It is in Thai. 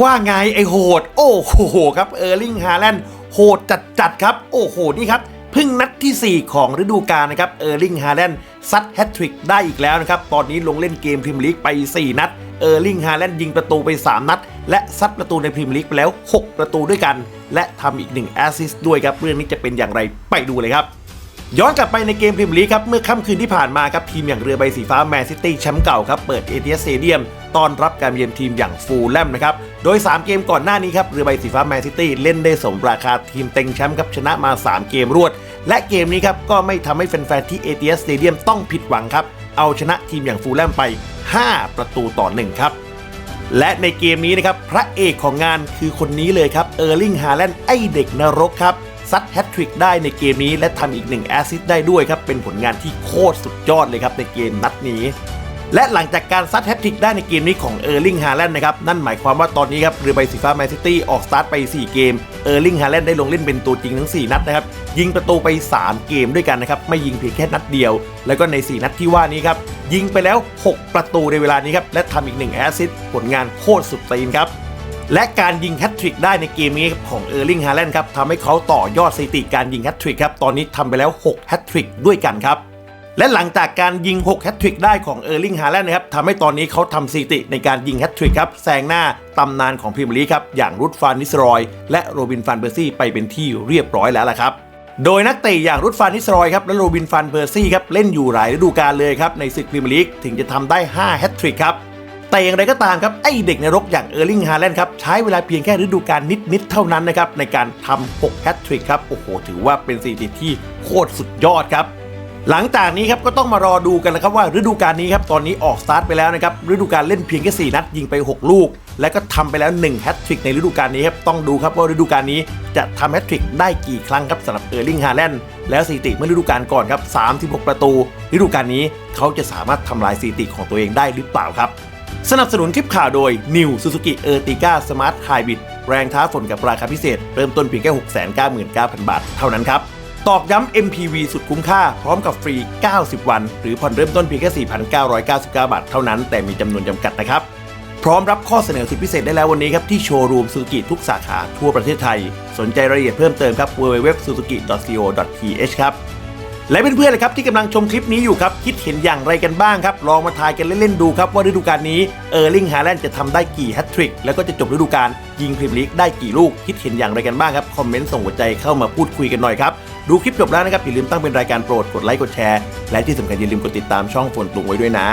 ว่าไงไอโหด โอ้โหครับเออร์ลิงฮาแลนด์โหดจัดจัดๆครับ โอ้โหนี่ครับเพิ่งนัดที่ 4 ของฤดูกาลนะครับเออร์ลิงฮาแลนด์ซัดแฮตทริกได้อีกแล้วนะครับ ตอนนี้ลงเล่นเกมพรีเมียร์ลีกไป 4 นัดเออร์ลิงฮาแลนด์ยิงประตูไป 3 นัด และซัดประตูในพรีเมียร์ลีกไปแล้ว 6 ประตูด้วยกัน และทำอีก1แอสซิสต์ด้วยครับ เรื่องนี้จะเป็นอย่างไรไปดูเลยครับ ย้อนกลับไปในเกมพรีเมียร์ลีกครับ เมื่อค่ำคืนที่ผ่านมาครับ ทีมอย่างเรือใบสีฟ้าแมนซิตี้แชมป์เก่าครับ เปิดเอ s สเ a เดียมต้อนรับการเยือนทีมอย่างฟูลแลมนะครับ โดย 3 เกมก่อนหน้านี้ครับ เรือใบสีฟ้าแมนซิตี้เล่นได้สมราคาทีมเต็งแชมป์ครับชนะมา 3 เกมรวด และเกมนี้ครับก็ไม่ทำให้แฟนๆที่เอ s สเ a เดียมต้องผิดหวังครับเอาชนะทีมอย่างฟูลแลมไป 5 ประตูต่อ1ครับและในเกมนี้นะครับพระเอกของงานคือคนนี้เลยครับเออร์ลิงฮาแลนด์ไอเด็กนรกครับ ซัดแฮตทริกได้ในเกมนี้ และทำอีกหนึ่งแอสซิสได้ด้วยครับ เป็นผลงานที่โคตรสุดยอดเลยครับในเกมนัดนี้ และหลังจากการซัดแฮตทริกได้ในเกมนี้ของเออร์ลิงฮาแลนด์นะครับ นั่นหมายความว่าตอนนี้ครับเรือใบสีฟ้าแมนซิตี้ออกสตาร์ทไป 4 เกมเออร์ลิงฮาแลนด์ได้ลงเล่นเป็นตัวจริงทั้ง 4 นัดนะครับยิงประตูไป 3 เกมด้วยกันนะครับไม่ยิงเพียงแค่นัดเดียว แล้วก็ใน 4 นัดที่ว่านี้ครับยิงไปแล้ว 6 ประตูในเวลานี้ครับและทำอีก1แอสซิสต์ผลงานโคตรสุดตีนครับ และการยิงแฮตทริกได้ในเกมนี้ของเออร์ลิงฮาแลนด์ครับทำให้เขาต่อยอดสถิติการยิงแฮตทริกครับ ตอนนี้ทำไปแล้ว 6 แฮตทริกด้วยกันครับ และหลังจากการยิง 6 แฮตทริกได้ของเออร์ลิงฮาแลนด์นะครับทำให้ตอนนี้เขาทำสถิติในการยิงแฮตทริกครับแซงหน้าตำนานของพรีเมียร์ลีกครับอย่างรุดฟานนิสรอย และโรบินฟานเบอร์ซี่ไปเป็นที่เรียบร้อยแล้วล่ะครับโดยนักเตะอย่างรุดฟานนิสรอยครับและโรบินฟานเบอร์ซี่ครับเล่นอยู่หลายฤดูกาลเลยครับในศึกพรีเมียร์ลีกถึงจะทำได้ 5 แฮตทริกครับ แต่อย่างไรก็ตามครับ ไอเด็กในรกอย่างเออร์ลิงฮาแลนด์ครับใช้เวลาเพียงแค่ฤดูกาลนิด ๆ เท่านั้นนะครับ ในการทำ6แฮตทริกครับ โอ้โห ถือว่าเป็นสถิติที่โคตรสุดยอดครับ หลังจากนี้ครับก็ต้องมารอดูกันนะครับว่าฤดูกาลนี้ครับตอนนี้ออกสตาร์ทไปแล้วนะครับฤดูกาลเล่นเพียงแค่4นัดยิงไป 6 ลูก และก็ทำไปแล้ว1แฮตทริกในฤดูกาลนี้ครับต้องดูครับว่าฤดูกาลนี้จะทำแฮตทริกได้กี่ครั้งครับสำหรับเออร์ลิงฮาแลนด์แล้วสถิติเมื่อฤดูกาลก่อนครับ36 ประตู ฤดูกาลนี้เขาจะสามารถทำลายสถิติของตัวเองได้หรือเปล่าครับ สนับสนุนคลิปข่าวโดย New Suzuki Ertiga Smart Hybrid แรงท้าฝนกับราคาพิเศษ เริ่มต้นเพียงแค่ 699,000 บาท เท่านั้นครับ ตอกย้ำ MPV สุดคุ้มค่า พร้อมกับฟรี 90 วัน หรือผ่อนเริ่มต้นเพียงแค่ 4,999 บาท เท่านั้น แต่มีจำนวนจำกัดนะครับ พร้อมรับข้อเสนอสิทธิพิเศษได้แล้ววันนี้ครับ ที่โชว์รูมซูซูกิทุกสาขาทั่วประเทศไทย สนใจรายละเอียดเพิ่มเติมครับ www.suzuki.co.th ครับ และเพื่อนๆเลยครับที่กำลังชมคลิปนี้อยู่ครับ คิดเห็นอย่างไรกันบ้างครับ ลองมาทายกันเล่นๆดูครับว่าฤดูกาลนี้เออร์ลิงฮาแลนด์จะทำได้กี่แฮตทริกแล้วก็จะจบฤดูกาลยิงพรีเมียร์ลีกได้กี่ลูก คิดเห็นอย่างไรกันบ้างครับคอมเมนต์ส่งหัวใจเข้ามาพูดคุยกันหน่อยครับดูคลิปจบแล้วนะครับอย่าลืมตั้งเป็นรายการโปรดกดไลค์กดแชร์และที่สำคัญอย่าลืมกดติดตามช่องฝนตุงไว้ด้วยนะ